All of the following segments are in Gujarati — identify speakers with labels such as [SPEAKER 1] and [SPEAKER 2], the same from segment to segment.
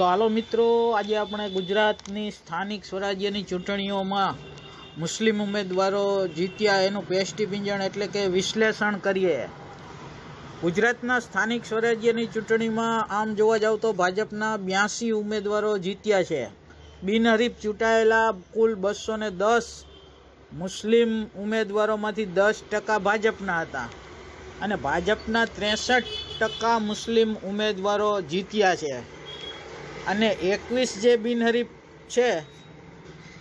[SPEAKER 1] તો હાલો મિત્રો, આજે આપણે ગુજરાતની સ્થાનિક સ્વરાજ્યની ચૂંટણીઓમાં મુસ્લિમ ઉમેદવારો જીત્યા એનું પેસ્ટી પિંજણ એટલે કે વિશ્લેષણ કરીએ. ગુજરાતના સ્થાનિક સ્વરાજ્યની ચૂંટણીમાં આમ જોવા જાવ તો ભાજપના બ્યાસી ઉમેદવારો જીત્યા છે. બિનહરીફ ચૂંટાયેલા કુલ બસો ને દસ મુસ્લિમ ઉમેદવારોમાંથી દસ ટકા ભાજપના હતા અને ભાજપના ત્રેસઠ ટકા મુસ્લિમ ઉમેદવારો જીત્યા છે. અને એકવીસ જે બિનહરીફ છે,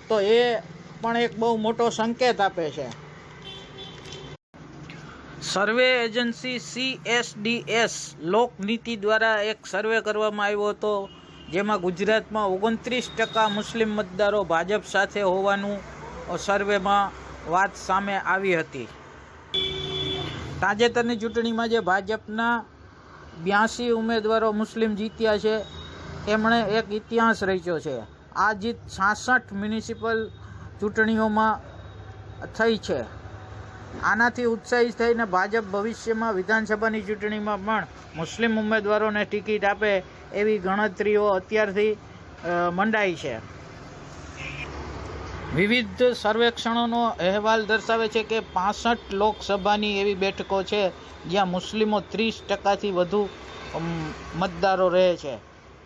[SPEAKER 1] તો એ પણ એક બહુ મોટો સંકેત આપે છે. સર્વે એજન્સી સીએસડીએસ લોકનીતિ દ્વારા એક સર્વે કરવામાં આવ્યો હતો, જેમાં ગુજરાતમાં ઓગણત્રીસ ટકા મુસ્લિમ મતદારો ભાજપ સાથે હોવાનું સર્વેમાં વાત સામે આવી હતી. તાજેતરની ચૂંટણીમાં જે ભાજપના બ્યાસી ઉમેદવારો મુસ્લિમ જીત્યા છે એમણે એક ઇતિહાસ રચ્યો છે. આ જીત છાસઠ મ્યુનિસિપલ ચૂંટણીઓમાં થઈ છે. આનાથી ઉત્સાહિત થઈને ભાજપ ભવિષ્યમાં વિધાનસભાની ચૂંટણીમાં પણ મુસ્લિમ ઉમેદવારોને ટિકિટ આપે એવી ગણતરીઓ અત્યારથી મંડાઈ છે. વિવિધ સર્વેક્ષણોનો અહેવાલ દર્શાવે છે કે પાસઠ લોકસભાની એવી બેઠકો છે જ્યાં મુસ્લિમો ત્રીસ ટકાથી વધુ મતદારો રહે છે.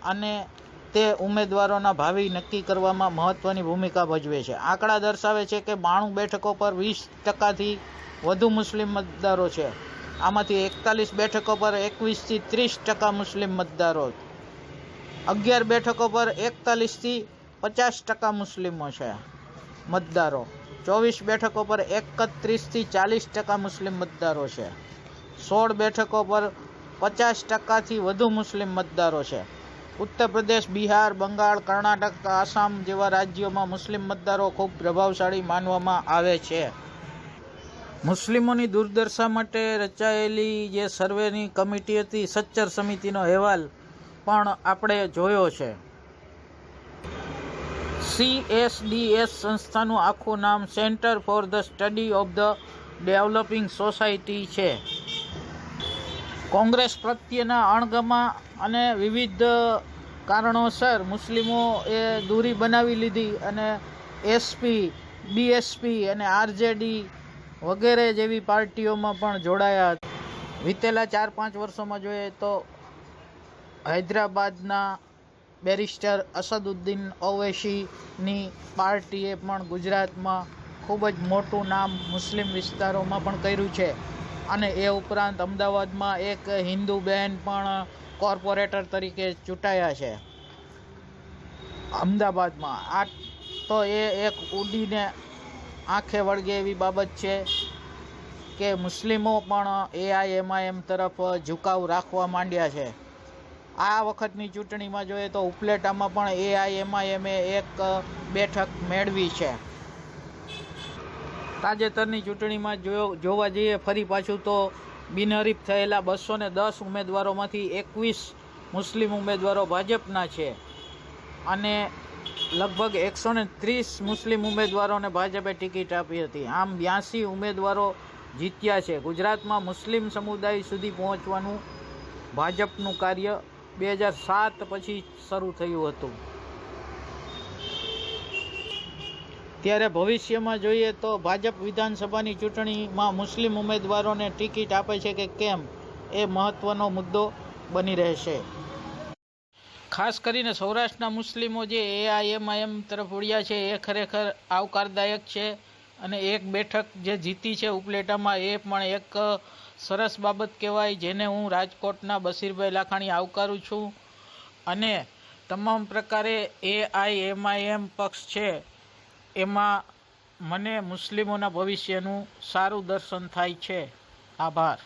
[SPEAKER 1] અને તે ઉમેદવારોના ભાવિ નક્કી કરવામાં મહત્ત્વની ભૂમિકા ભજવે છે. આંકડા દર્શાવે છે કે બાણું બેઠકો પર વીસ ટકાથી વધુ મુસ્લિમ મતદારો છે. આમાંથી એકતાલીસ બેઠકો પર એકવીસથી ત્રીસ ટકા મુસ્લિમ મતદારો અગિયાર બેઠકો પર એકતાલીસથી પચાસ ટકા મુસ્લિમો છે મતદારો. ચોવીસ બેઠકો પર એકત્રીસથી ચાલીસ ટકા મુસ્લિમ મતદારો છે. સોળ બેઠકો પર પચાસ ટકાથી વધુ મુસ્લિમ મતદારો છે. ઉત્તર પ્રદેશ, બિહાર, બંગાળ, કર્ણાટક, આસામ જેવા રાજ્યોમાં મુસ્લિમ મતદારો ખૂબ પ્રભાવશાળી માનવામાં આવે છે. મુસ્લિમોની દુર્દશા માટે રચાયેલી જે સર્વેની કમિટી હતી, સચ્ચર સમિતિનો અહેવાલ પણ આપણે જોયો છે. સીએસડીએસ સંસ્થાનું આખું નામ centre for the study of the developing society છે. કોંગ્રેસ પ્રત્યેના અણગમા અને વિવિધ કારણોસર મુસ્લિમો એ દૂરી બનાવી લીધી અને એસપી, બીએસપી અને આરજેડી વગેરે જેવી પાર્ટીઓમાં પણ જોડાયા હતા. વીતેલા ચાર પાંચ વર્ષોમાં જોઈએ તો હૈદરાબાદના બેરિસ્ટર અસદુદ્દીન ઓવૈસીની પાર્ટીએ પણ ગુજરાતમાં ખૂબ જ મોટું નામ મુસ્લિમ વિસ્તારોમાં પણ કર્યું છે. અને એ ઉપરાંત અમદાવાદમાં એક હિન્દુ બહેન પણ કોર્પોરેટર તરીકે ચૂંટાયા છે. અમદાવાદમાં. આ તો એ એક ઉડીને આંખે વળગે એવી બાબત છે કે મુસ્લિમો પણ એઆઈએમઆઈએમ તરફ ઝુકાવ રાખવા માંડ્યા છે. આ વખતની ચૂંટણીમાં જોઈએ તો ઉપલેટામાં પણ એઆઈએમઆઈએમએ એક બેઠક મેળવી છે. તાજેતરની ચૂંટણીમાં જોવા જઈએ, ફરી પાછું તો બિનહરીફ થયેલા બસો ને દસ ઉમેદવારોમાંથી એકવીસ મુસ્લિમ ઉમેદવારો ભાજપના છે. અને લગભગ એકસો ને ત્રીસ મુસ્લિમ ઉમેદવારોને ભાજપે ટિકિટ આપી હતી. આમ બ્યાસી ઉમેદવારો જીત્યા છે. ગુજરાતમાં મુસ્લિમ સમુદાય સુધી પહોંચવાનું ભાજપનું કાર્ય બે હજાર સાત પછી શરૂ થયું હતું. ત્યારે ભવિષ્યમાં જોઈએ તો ભાજપ વિધાનસભાની ચૂંટણીમાં મુસ્લિમ ઉમેદવારોને ટિકિટ આપે છે કે કેમ એ મહત્ત્વનો મુદ્દો બની રહેશે. ખાસ કરીને સૌરાષ્ટ્રના મુસ્લિમો જે એઆઈએમઆઈએમ તરફ ઉડ્યા છે, એ ખરેખર આવકારદાયક છે અને એક બેઠક જે જીતી છે ઉપલેટામાં એ પણ એક સરસ બાબત કહેવાય, જેને હું રાજકોટના બશીરભાઈ લાખાણી આવકારું છું. અને તમામ પ્રકારે એઆઈએમઆઈએમ પક્ષ છે એમાં મને મુસ્લિમોના ભવિષ્યનું સારું દર્શન થાય છે. આભાર.